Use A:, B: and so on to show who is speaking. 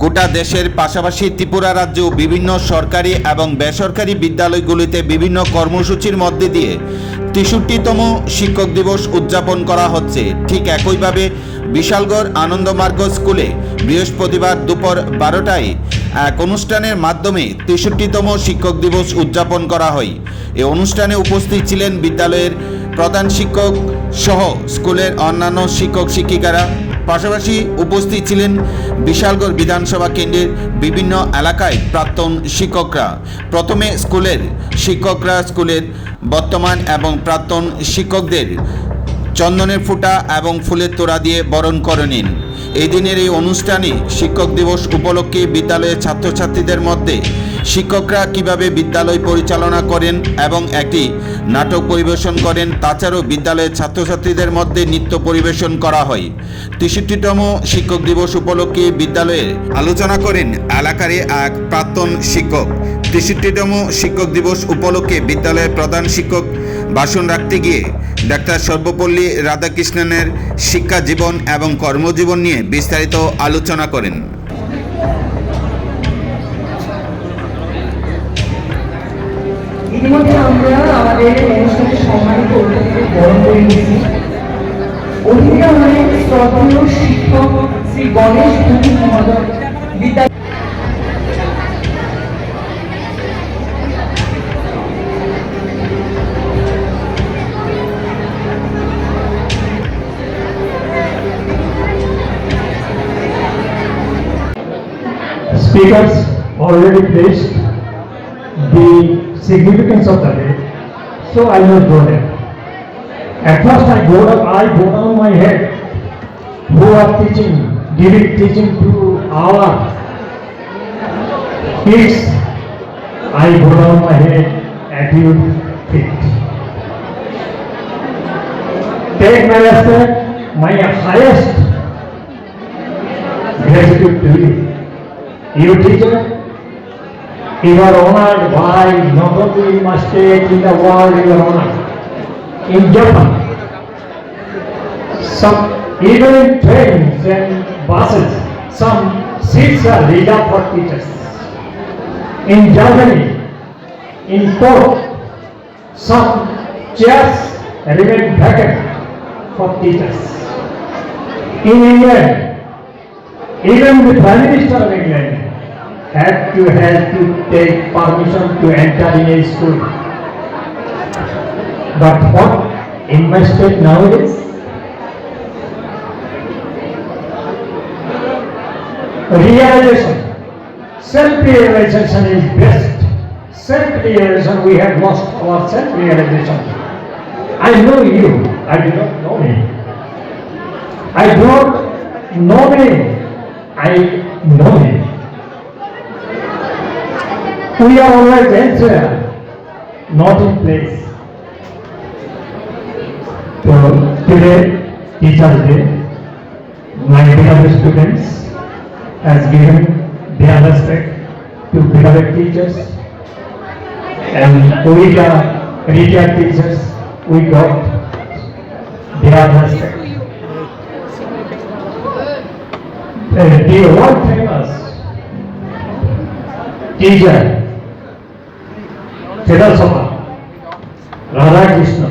A: গোটা দেশের পাশাপাশি ত্রিপুরা রাজ্যেও বিভিন্ন সরকারি এবং বেসরকারি বিদ্যালয়গুলিতে বিভিন্ন কর্মসূচির মধ্যে দিয়ে তেষট্টিতম শিক্ষক দিবস উদযাপন করা হচ্ছে। ঠিক একইভাবে বিশালগড় আনন্দমার্গ স্কুলে বৃহস্পতিবার দুপুর বারোটায় এক অনুষ্ঠানের মাধ্যমে তেষট্টিতম শিক্ষক দিবস উদযাপন করা হয়। এই অনুষ্ঠানে উপস্থিত ছিলেন বিদ্যালয়ের প্রধান শিক্ষক সহ স্কুলের অন্যান্য শিক্ষক শিক্ষিকারা। পাশাপাশি উপস্থিত ছিলেন বিশালগড় বিধানসভা কেন্দ্রের বিভিন্ন এলাকায় প্রাক্তন শিক্ষকরা। প্রথমে স্কুলের শিক্ষকরা স্কুলের বর্তমান এবং প্রাক্তন শিক্ষকদের চন্দনের ফুটা এবং ফুলের তোড়া দিয়ে বরণ করে নিন। এই দিনের এই অনুষ্ঠানে শিক্ষক দিবস উপলক্ষে বিদ্যালয়ের ছাত্রছাত্রীদের মধ্যে শিক্ষকরা কীভাবে বিদ্যালয় পরিচালনা করেন এবং একটি নাটক পরিবেশন করেন, তাছাড়াও বিদ্যালয়ের ছাত্রছাত্রীদের মধ্যে নৃত্য পরিবেশন করা হয়। তেষট্টিতম শিক্ষক দিবস উপলক্ষে বিদ্যালয়ে আলোচনা করেন এলাকার এক প্রাক্তন শিক্ষক। তেষট্টিতম শিক্ষক দিবস উপলক্ষে বিদ্যালয়ের প্রধান শিক্ষক ভাষণ রাখতে গিয়ে ডাক্তার সর্বপল্লী রাধাকৃষ্ণনের শিক্ষা জীবন এবং কর্মজীবন নিয়ে বিস্তারিত আলোচনা করেন।
B: ইতিমধ্যে আমরা আমাদের অনুষ্ঠানে সম্মানিত অতিথিদের বরণ করে নিয়েছি। অতিথিরা হলেন শ্রদ্ধেয় শিক্ষক Shri Ganesh
C: speakers already placed the significance of the day, so I will go there. At first I go down, I go down my head, who are teaching, giving teaching to our kids, I go down my head at your feet. Take my respect, my highest gratitude to you. You teacher, you are honored by not only in the world, you are honored. In Japan, some, even in trains and buses, some seats are reserved for teachers. In Germany, in Port, some chairs remain vacant for teachers. In England, even the Prime Minister of England had to have to take permission to enter in a school. But what in my state nowadays? Realization. Self-realization is best. Self-realization, we have lost our self-realization. I know you, I do not know me. I do not know me, I know him. We are always elsewhere, not in place. So today, Teachers Day, my beloved students has given their respect to beloved teachers and we are retired teachers, we got their respect. the world famous teacher Fiddle Soma, Radha Krishna.